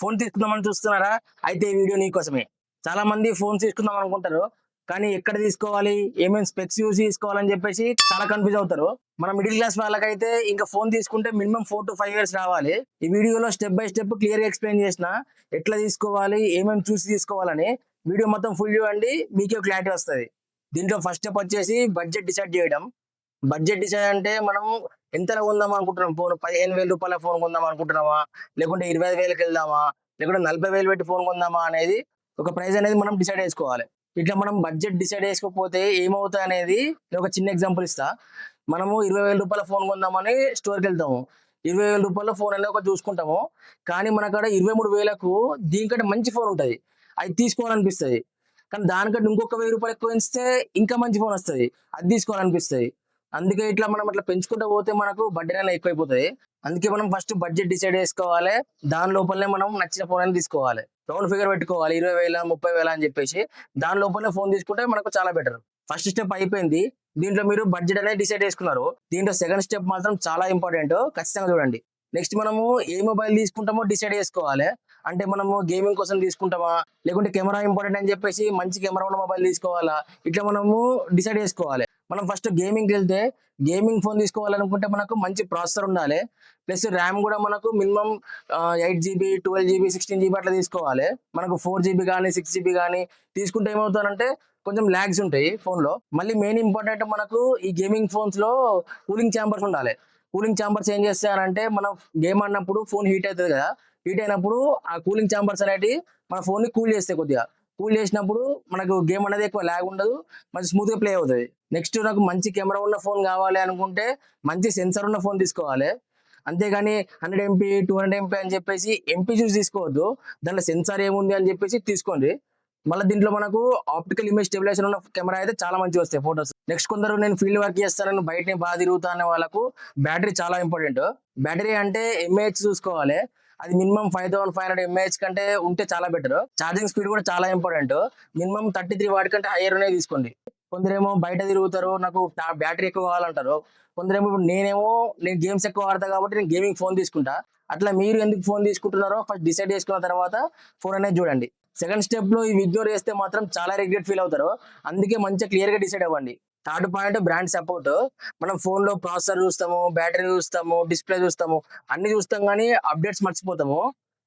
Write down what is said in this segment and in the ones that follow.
Phone తీసుకుందామని చూస్తున్నారా? అయితే ఈ వీడియో నీకోసమే చాలా మంది ఫోన్స్ తీసుకుందాం అనుకుంటారు. కానీ ఎక్కడ తీసుకోవాలి? ఏమేమి స్పెక్స్ యూజ్ తీసుకోవాలని చెప్పేసి చాలా కన్ఫ్యూజ్ అవుతారు. మన మిడిల్ క్లాస్ వాళ్ళకైతే ఇంకా ఫోన్ తీసుకుంటే minimum four to five years రావాలి. ఈ వీడియోలో స్టెప్ బై స్టెప్ క్లియర్గా ఎక్స్ప్లెయిన్ చేసిన ఎట్లా తీసుకోవాలి ఏమేమి చూసి తీసుకోవాలని వీడియో మొత్తం ఫుల్ చూడండి మీకే క్లారిటీ వస్తుంది. దీంట్లో ఫస్ట్ స్టెప్ వచ్చేసి బడ్జెట్ డిసైడ్ చేయడం. బడ్జెట్ డిసైడ్ అంటే మనం ఎంత కొందాం అనుకుంటున్నాం. ఫోన్ పదిహేను వేల రూపాయల ఫోన్ కొందాం అనుకుంటున్నామా? లేకుంటే ఇరవై ఐదు వేలకు వెళ్దామా? లేకుంటే నలభై వేలు పెట్టి ఫోన్ కొందామా అనేది ఒక ప్రైస్ అనేది మనం డిసైడ్ చేసుకోవాలి. ఇట్లా మనం బడ్జెట్ డిసైడ్ చేసుకోకపోతే ఏమవుతాయి అనేది నేను ఒక చిన్న ఎగ్జాంపుల్ ఇస్తా. మనము ఇరవై వేల రూపాయల ఫోన్ కొందామని స్టోర్కి వెళ్తాము. ఇరవై వేల రూపాయల ఫోన్ అనేది ఒక చూసుకుంటాము. కానీ మన కాడ ఇరవై మూడు వేలకు దీనికంటే మంచి ఫోన్ ఉంటుంది. అది తీసుకోవాలనిపిస్తుంది. కానీ దానికంటే ఇంకొక వెయ్యి రూపాయలు ఎక్కువ ఇస్తే ఇంకా మంచి ఫోన్ వస్తుంది. అది తీసుకోవాలనిపిస్తుంది. అందుకే ఇట్లా మనం అట్లా పెంచుకుంటూ పోతే మనకు బడ్జెట్ అనేది ఎక్కువైపోతుంది. అందుకే మనం ఫస్ట్ బడ్జెట్ డిసైడ్ చేసుకోవాలి. దాని లోపలనే మనం నచ్చిన ఫోన్ అనేది తీసుకోవాలి. రౌండ్ ఫిగర్ పెట్టుకోవాలి. ఇరవై వేల ముప్పై వేల అని చెప్పేసి దాని లోపలనే ఫోన్ తీసుకుంటే మనకు చాలా బెటర్ ఫస్ట్ స్టెప్ అయిపోయింది. దీంట్లో మీరు బడ్జెట్ అనేది డిసైడ్ చేసుకున్నారు. దీంట్లో సెకండ్ స్టెప్ మాత్రం చాలా ఇంపార్టెంట్ ఖచ్చితంగా చూడండి. నెక్స్ట్ మనము ఏ మొబైల్ తీసుకుంటామో డిసైడ్ చేసుకోవాలి. అంటే మనము గేమింగ్ కోసం తీసుకుంటామా? లేకుంటే కెమెరా ఇంపార్టెంట్ అని చెప్పేసి మంచి కెమెరా ఉన్న మొబైల్ తీసుకోవాలా? ఇట్లా మనము డిసైడ్ చేసుకోవాలి. మనం ఫస్ట్ గేమింగ్కి వెళ్తే గేమింగ్ ఫోన్ తీసుకోవాలనుకుంటే మనకు మంచి ప్రాసెసర్ ఉండాలి. ప్లస్ ర్యామ్ కూడా మనకు minimum eight GB twelve GB sixteen GB అట్లా తీసుకోవాలి. మనకు ఫోర్ జీబీ కానీ సిక్స్ జీబీ కానీ తీసుకుంటే ఏమవుతారంటే కొంచెం ల్యాగ్స్ ఉంటాయి ఫోన్లో మళ్ళీ మెయిన్ ఇంపార్టెంట్ మనకు ఈ గేమింగ్ ఫోన్స్లో కూలింగ్ ఛాంబర్స్ ఉండాలి. కూలింగ్ ఛాంబర్స్ ఏం చేస్తారంటే మనం గేమ్ ఆడినప్పుడు ఫోన్ హీట్ అవుతుంది కదా. హీట్ అయినప్పుడు ఆ కూలింగ్ ఛాంబర్స్ అనేటివి మన ఫోన్ని ని కూల్ చేస్తాయి కొద్దిగా. కూల్ చేసినప్పుడు మనకు గేమ్ అనేది ఎక్కువ ల్యాగ్ ఉండదు మంచి స్మూత్గా ప్లే అవుతుంది. నెక్స్ట్ నాకు మంచి కెమెరా ఉన్న ఫోన్ కావాలి అనుకుంటే మంచి సెన్సార్ ఉన్న ఫోన్ తీసుకోవాలి. అంతేగాని hundred MP two hundred MP అని చెప్పేసి ఎంపీ చూసి తీసుకోవద్దు. దాంట్లో సెన్సార్ ఏముంది అని చెప్పేసి తీసుకోండి. మళ్ళీ దీంట్లో మనకు ఆప్టికల్ ఇమేజ్ స్టెబిలైజర్ ఉన్న కెమెరా అయితే చాలా మంచిగా వస్తాయి ఫోటోస్ నెక్స్ట్ కొందరు నేను ఫీల్డ్ వర్క్ చేస్తానని బయటనే బాగా తిరుగుతా అనే వాళ్ళకు బ్యాటరీ చాలా ఇంపార్టెంట్ బ్యాటరీ అంటే ఎంఏహెచ్ చూసుకోవాలి. అది minimum five thousand five hundred mAh కంటే ఉంటే చాలా బెటర్ ఛార్జింగ్ స్పీడ్ కూడా చాలా important minimum thirty three watt కంటే హైయర్ అనేది తీసుకోండి. కొందరేమో బయట తిరుగుతారు నాకు బ్యాటరీ ఎక్కువ కావాలంటారు. కొందరేమో ఇప్పుడు నేనేమో నేను గేమ్స్ ఎక్కువ ఆడతా కాబట్టి నేను గేమింగ్ ఫోన్ తీసుకుంటా. అట్లా మీరు ఎందుకు ఫోన్ తీసుకుంటున్నారో ఫస్ట్ డిసైడ్ చేసుకున్న తర్వాత ఫోన్ అనేది చూడండి. సెకండ్ స్టెప్లో ఇవి ఇగ్నోర్ చేస్తే మాత్రం చాలా రిగ్రెట్ ఫీల్ అవుతారు. అందుకే మంచిగా క్లియర్గా డిసైడ్ అవ్వండి. థర్డ్ పాయింట్ బ్రాండ్ సపోర్ట్ మనం ఫోన్లో ప్రాసెసర్ చూస్తాము బ్యాటరీ చూస్తాము డిస్ప్లే చూస్తాము అన్ని చూస్తాం కానీ అప్డేట్స్ మర్చిపోతాము.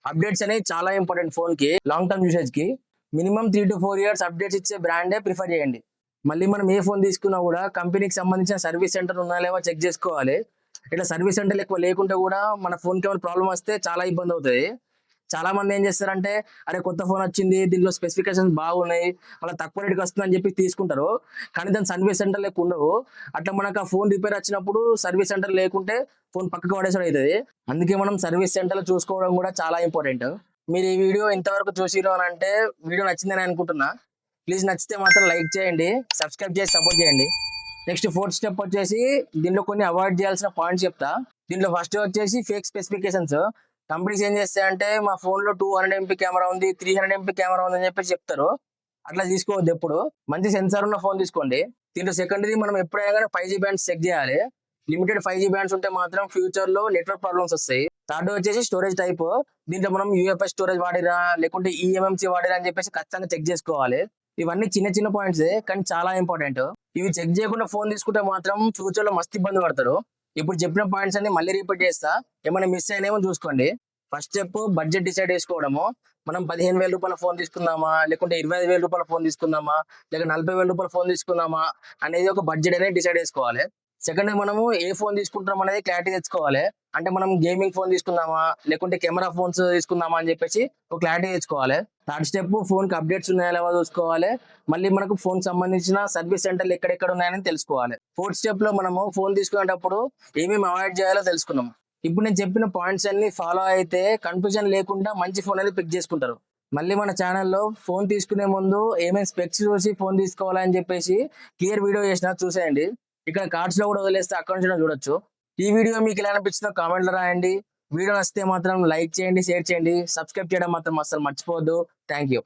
అప్డేట్స్ అనేవి చాలా ఇంపార్టెంట్ ఫోన్కి long term యూసేజ్కి. Minimum three to four years updates ఇచ్చే బ్రాండే ప్రిఫర్ చేయండి. మళ్ళీ మనం ఏ ఫోన్ తీసుకున్నా కూడా కంపెనీకి సంబంధించిన సర్వీస్ సెంటర్ ఉన్నా లేవో చెక్ చేసుకోవాలి. ఇట్లా సర్వీస్ సెంటర్లు ఎక్కువ లేకుంటే కూడా మన ఫోన్కి ఏమైనా ప్రాబ్లం వస్తే చాలా ఇబ్బంది అవుతుంది. చాలా మంది ఏం చేస్తారంటే అరే కొత్త ఫోన్ వచ్చింది దీనిలో స్పెసిఫికేషన్స్ బాగున్నాయి మళ్ళీ తక్కువ రేటుకి వస్తుంది అని చెప్పి తీసుకుంటారు. కానీ దాని సర్వీస్ సెంటర్ లెక్క ఉండవు. అట్లా మనకు ఆ ఫోన్ రిపేర్ వచ్చినప్పుడు సర్వీస్ సెంటర్ లేకుంటే ఫోన్ పక్కకు పడేసాడు అవుతుంది. అందుకే మనం సర్వీస్ సెంటర్లో చూసుకోవడం కూడా చాలా ఇంపార్టెంట్. మీరు ఈ వీడియో ఇంతవరకు చూసిరు అని అంటే వీడియో నచ్చిందని అనుకుంటున్నా. ప్లీజ్ నచ్చితే మాత్రం లైక్ చేయండి సబ్స్క్రైబ్ చేసి సపోర్ట్ చేయండి. నెక్స్ట్ ఫోర్త్ స్టెప్ వచ్చేసి దీనిలో కొన్ని అవాయిడ్ చేయాల్సిన పాయింట్స్ చెప్తా. దీంట్లో ఫస్ట్ వచ్చేసి ఫేక్ స్పెసిఫికేషన్స్. కంపెనీస్ ఏం చేస్తాయంటే మా ఫోన్లో టూ హండ్రెడ్ ఎంపీ కెమెరా ఉంది త్రీ హండ్రెడ్ ఎంపీ కెమెరా ఉంది అని చెప్పేసి చెప్తారు. అట్లా తీసుకోవద్దు ఎప్పుడు. మంచి సెన్సార్ ఉన్న ఫోన్ తీసుకోండి. దీంట్లో సెకండరీ మనం ఎప్పుడైనా కానీ ఫైవ్ జీ బ్యాండ్స్ చెక్ చేయాలి. లిమిటెడ్ ఫైవ్ జీ బ్యాండ్స్ ఉంటే మాత్రం ఫ్యూచర్లో నెట్వర్క్ ప్రాబ్లమ్స్ వస్తాయి. థర్డ్ వచ్చేసి స్టోరేజ్ టైప్. దీంట్లో మనం యూఎఫ్ఎస్ స్టోరేజ్ వాడిరా లేకుంటే ఈఎంఎంసి ఈఎంఎంసీ వాడిరా అని చెప్పేసి ఖచ్చితంగా చెక్ చేసుకోవాలి. ఇవన్నీ చిన్న చిన్న పాయింట్స్ కానీ చాలా ఇంపార్టెంట్. ఇవి చెక్ చేయకుండా ఫోన్ తీసుకుంటే మాత్రం ఫ్యూచర్లో మస్తు ఇబ్బంది పడతారు. ఇప్పుడు చెప్పిన పాయింట్స్ అన్ని మళ్ళీ రిపీట్ చేస్తా. ఏమైనా మిస్ అయినేమో చూసుకోండి. ఫస్ట్ స్టెప్ బడ్జెట్ డిసైడ్ చేసుకోవడము. మనం పదిహేను వేల రూపాయల ఫోన్ తీసుకుందామా? లేకుంటే ఇరవై ఐదు వేల రూపాయల ఫోన్ తీసుకుందామా? లేక నలభై వేల రూపాయల ఫోన్ తీసుకుందామా? అనేది ఒక బడ్జెట్ అనేది డిసైడ్ చేసుకోవాలి. సెకండ్ మనము ఏ ఫోన్ తీసుకుంటున్నాం అనేది క్లారిటీ తెచ్చుకోవాలి. అంటే మనం గేమింగ్ ఫోన్ తీసుకుందామా? లేకుంటే కెమెరా ఫోన్స్ తీసుకుందామా అని చెప్పేసి ఒక క్లారిటీ తెచ్చుకోవాలి. థర్డ్ స్టెప్ ఫోన్కి అప్డేట్స్ ఉన్నాయా లేవో చూసుకోవాలి. మళ్ళీ మనకు ఫోన్ సంబంధించిన సర్వీస్ సెంటర్లు ఎక్కడెక్కడ ఉన్నాయని తెలుసుకోవాలి. ఫోర్త్ స్టెప్లో మనము ఫోన్ తీసుకునేటప్పుడు ఏమేమి అవాయిడ్ చేయాలో తెలుసుకున్నాం ఇప్పుడు నేను చెప్పిన పాయింట్స్ అన్ని ఫాలో అయితే కన్ఫ్యూజన్ లేకుండా మంచి ఫోన్ అనేది పిక్ చేసుకుంటారు. మళ్ళీ మన ఛానల్లో ఫోన్ తీసుకునే ముందు ఏమేమి స్పెక్స్ చూసి ఫోన్ తీసుకోవాలని చెప్పేసి క్లియర్ వీడియో చేసిన చూసేయండి. ఇక్కడ కార్డ్స్లో కూడా వదిలేస్తే అక్కడ నుంచి చూడొచ్చు. ఈ వీడియో మీకు ఎలా అనిపించిందో కామెంట్లో రాయండి. వీడియో నచ్చితే మాత్రం లైక్ చేయండి షేర్ చేయండి. సబ్స్క్రైబ్ చేయడం మాత్రం అసలు మర్చిపోవద్దు. Thank you